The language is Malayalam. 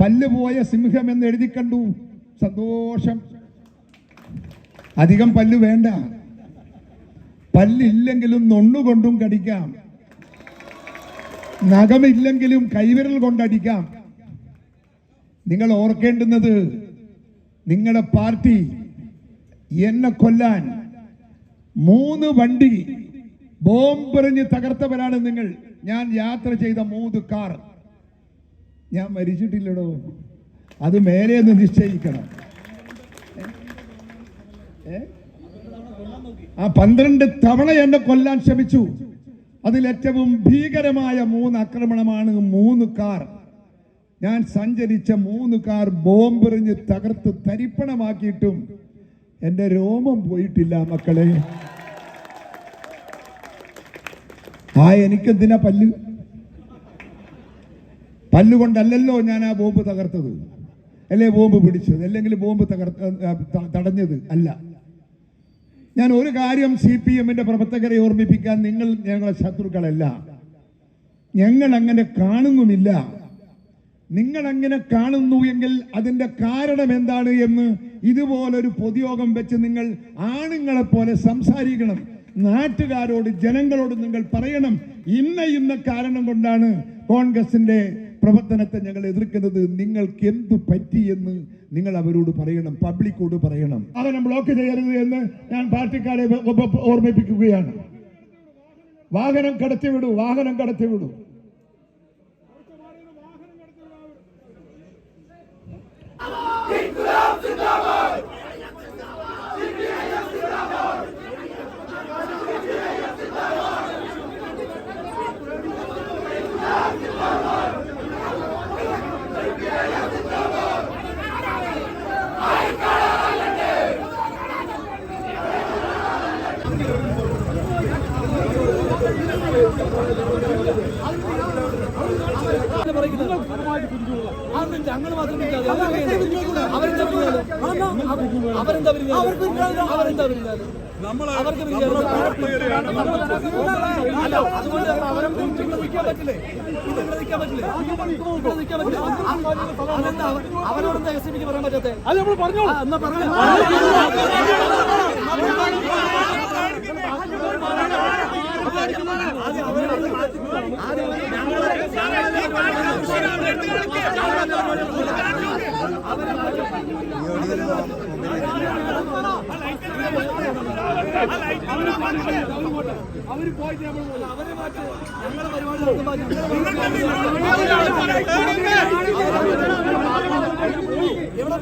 പല്ലുപോയ സിംഹം എന്ന് എഴുതി കണ്ടു. സന്തോഷം. അധികം പല്ല് വേണ്ട. പല്ലില്ലെങ്കിലും നൊണ്ണുകൊണ്ടും കടിക്കാം. നഖമില്ലെങ്കിലും കൈവിരൽ കൊണ്ടടിക്കാം. നിങ്ങൾ ഓർക്കേണ്ടുന്നത് നിങ്ങളുടെ പാർട്ടി എന്നെ കൊല്ലാൻ മൂന്ന് വണ്ടി ബോംബെറിഞ്ഞ് തകർത്തവരാണ് നിങ്ങൾ. ഞാൻ യാത്ര ചെയ്ത മൂന്ന് കാർ. ഞാൻ മരിച്ചിട്ടില്ലടോ. അത് മേലെ ഒന്ന് നിശ്ചയിക്കണം. ആ പന്ത്രണ്ട് തവണ എന്നെ കൊല്ലാൻ ശ്രമിച്ചു. അതിൽ ഏറ്റവും ഭീകരമായ മൂന്ന് ആക്രമണമാണ് മൂന്ന് കാർ. ഞാൻ സഞ്ചരിച്ച മൂന്ന് കാർ ബോംബെറിഞ്ഞ് തകർത്ത് തരിപ്പണമാക്കിയിട്ടും എന്റെ രോമം പോയിട്ടില്ല മക്കളെ. ആ എനിക്കെന്തിനാ പല്ല്? പല്ലുകൊണ്ടല്ലല്ലോ ഞാൻ ആ ബോംബ് തകർത്തത്. അല്ലേ ബോംബ് പിടിച്ചത്? അല്ലെങ്കിൽ ബോംബ് തകർത്ത തടഞ്ഞത്? അല്ല. ഞാൻ ഒരു കാര്യം സി പി എമ്മിന്റെ പ്രവർത്തകരെ ഓർമ്മിപ്പിക്കാൻ നിങ്ങൾ ഞങ്ങളെ ശത്രുക്കളല്ല. ഞങ്ങൾ അങ്ങനെ കാണുന്നുമില്ല. നിങ്ങൾ അങ്ങനെ കാണുന്നു എങ്കിൽ അതിന്റെ കാരണം എന്താണ് എന്ന് ഇതുപോലൊരു പൊതുയോഗം വെച്ച് നിങ്ങൾ ആണുങ്ങളെ പോലെ സംസാരിക്കണം. നാട്ടുകാരോട് ജനങ്ങളോട് നിങ്ങൾ പറയണം. ഇന്ന ഇന്ന കാരണം കൊണ്ടാണ് കോൺഗ്രസിന്റെ പ്രവർത്തനത്തെ ഞങ്ങൾ എതിർക്കുന്നത്. നിങ്ങൾക്ക് എന്തു പറ്റിയെന്ന് നിങ്ങൾ അവരോട് പറയണം. പബ്ലിക്കോട് പറയണം. വാഹനം ബ്ലോക്ക് ചെയ്യരുത് എന്ന് ഞാൻ പാർട്ടിക്കാരെ ഓർമ്മിപ്പിക്കുകയാണ്. വാഹനം കടത്തിവിടൂ വാഹനം കടത്തിവിടൂ. അതൊന്നും ഞങ്ങൾ മാത്രം നിൽക്കാതെ അവരെന്താ അവരെന്താ അവരെന്താ അവർക്ക് അതുകൊണ്ട് അവരെ നിൽക്കാൻ പറ്റില്ലേ നിൽക്കാൻ പറ്റില്ലേ നിൽക്കാൻ പറ്റില്ല അതെന്താ അവ- അവരോടെന്താ എസ് പിക്ക് പറയാൻ പറ്റാത്തെ ആ, എന്നാ പറഞ്ഞു അവർ പോയിട്ട് നമ്മൾ അവരെ മാറ്റി ഞങ്ങളെ പരിപാടി നടത്തുമ്പോ എവിടെ